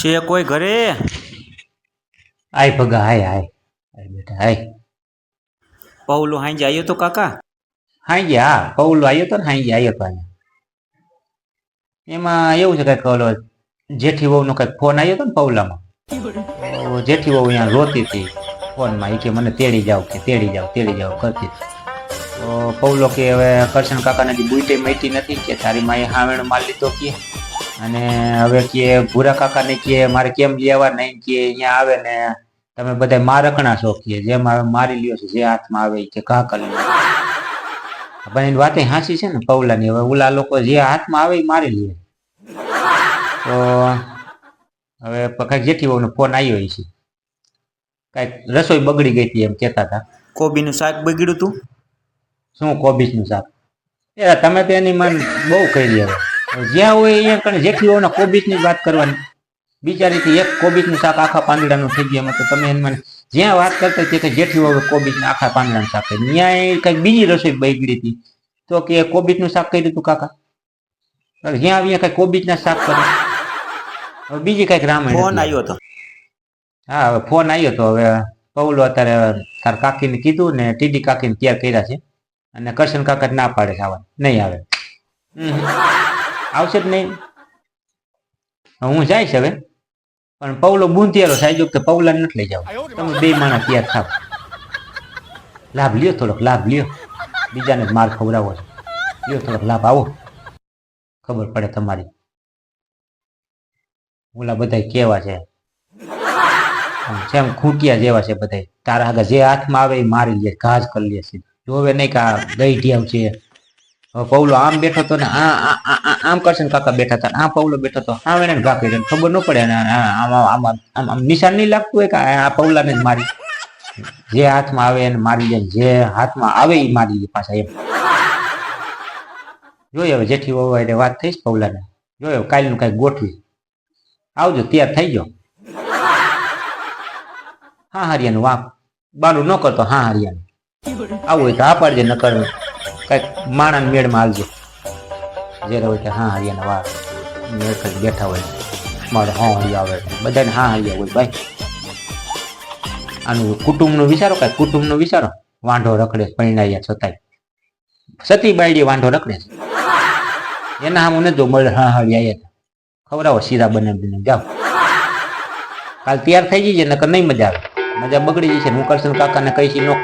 છે કોઈ ઘરે? આય ભગા હાય હાય હાય બેટા હાય પૌલો હાંજે આવ્યો તો કાકા? હાંજે હા પૌલો આવ્યો તો ને હાંજે આવ્યો તો એમાં એવું છે કંઈક ઓલો જેઠી વહુનો કંઈક ફોન આવ્યો તો ને પૌલામાં. જેઠી વહુ અહીંયા રોતી હતી ફોનમાં. એ કે મને તેડી જાવ કે તેડી જાવ તેડી જાવ કરતી તો પૌલો કે હવે કરશન કાકાને બુઈટે મટી નથી કે તારી માએ હાવેણ માર લીધો કે. અને હવે કે ભૂરા કાકાને કે મારે કેમ લેવા નહીં કે અહીંયા આવે ને તમે બધા મારકણા શોખીએ આવે મારી લ્યો છે જે હાથમાં આવે કે લ્યો. પણ એની વાતે હાંસી છે ને પૌલાની હવે ઓલા લોકો જે હાથમાં આવે એ મારી લે તો હવે કાંઈક જેઠી વહુનો ફોન આવ્યો છે. કાંઈક રસોઈ બગડી ગઈ હતી એમ કહેતા હતા. કોબીનું શાક બગડ્યું તું? શું કોબીજનું શાક? એ તમે તો એની મન બહુ કરી દે હવે. જ્યાં હોય અહીંયા કણે જેટલી હોય કોબીજની વાત કરવાની. બિચારીથી એક કોબીજનું શાક આખા પાંદડાનું થઈ ગયા તો તમે એને જ્યાં વાત કરતા તે કે હોય કોબીજના આખા પાંદડાનું શાક ત્યાં એ કંઈક બીજી રસોઈ બગડી હતી. તો કે કોબીજનું શાક કર્યું હતું કાકા? જ્યાં આવીએ કંઈક કોબીજના શાક કરે હવે બીજી કંઈક રામાયણ ફોન આવ્યો તો હા હવે ફોન આવ્યો તો હવે પૌલો અત્યારે તાર કાકીને કીધું ને ટીડી કાકીને તૈયાર કર્યા છે. અને કરશન કાકા ના પાડે છે આવા નહીં આવે. હમ. આવશે જ નહીં. હું જઈશ હવે. પણ પૌલો બુંતિયારો સાહેબ કે પૌલા નથી લઈ જાવ. તમે બે માણસ તૈયાર થાવ. લાભ લ્યો થોડોક, લાભ લ્યો. બીજાને માર ખવડાવો. લ્યો થોડોક લાભ, આવો. ખબર પડે તમારી. ઓલા બધા કેવા છે? જેમ ખૂંટિયા જેવા છે બધા તારા આગળ જે હાથમાં આવે એ મારી લે ઘાસ કરી લે છે. જોવે નહીં કે આ ગઈઢિયાવ છે. હવે પૌલો આમ બેઠો તો ને, આ, આ- આ- આ- આમ ને કાકા બેઠા હતા આ પૌલો બેઠો તો આમ એને ઘા ખબર ન પડે ને, આ- આ- આમ નિશાન નહીં લાગતું હોય કે આ આ પૌલાને જ મારી. જે હાથમાં આવે એને મારી લે જે હાથમાં આવે એ મારી લે પાછા એમ. જોઈએ હવે જેઠી વહુ એટલે વાત થઈશ પૌલાને? જોયો, કાલનું કાંઈક ગોઠવી. આવજો, તૈયાર થઈ જાઓ હા હરિયાનું વાંક. બાનું ન કરતો હા હરિયાનું આવું હોય તો હા પાડજે ન કર કંઈક માણસ મેળમાં હાલજો. જ્યારે હોય કે હા હરિયાના વાર મેળ કરી બેઠા હોય. મારે હા હરિયા આવે. બધાને હા હરિયા હોય ભાઈ. આનું કુટુંબનું વિચારો કાંઈ? કુટુંબનું વિચારો? વાંઢો રખડે પરિણાયા છતાંય. સતી બાયડી વાંઢો રખડે છે. એના સામે નથી જો મળે હા હરિયા ખવડાવો સીધા બને બને. જાઓ. કાલ તૈયાર થઈ જઈએ નકર નહીં મજા આવે. મજા બગડી જશે હું કરશન કાકાને કહીશ નો.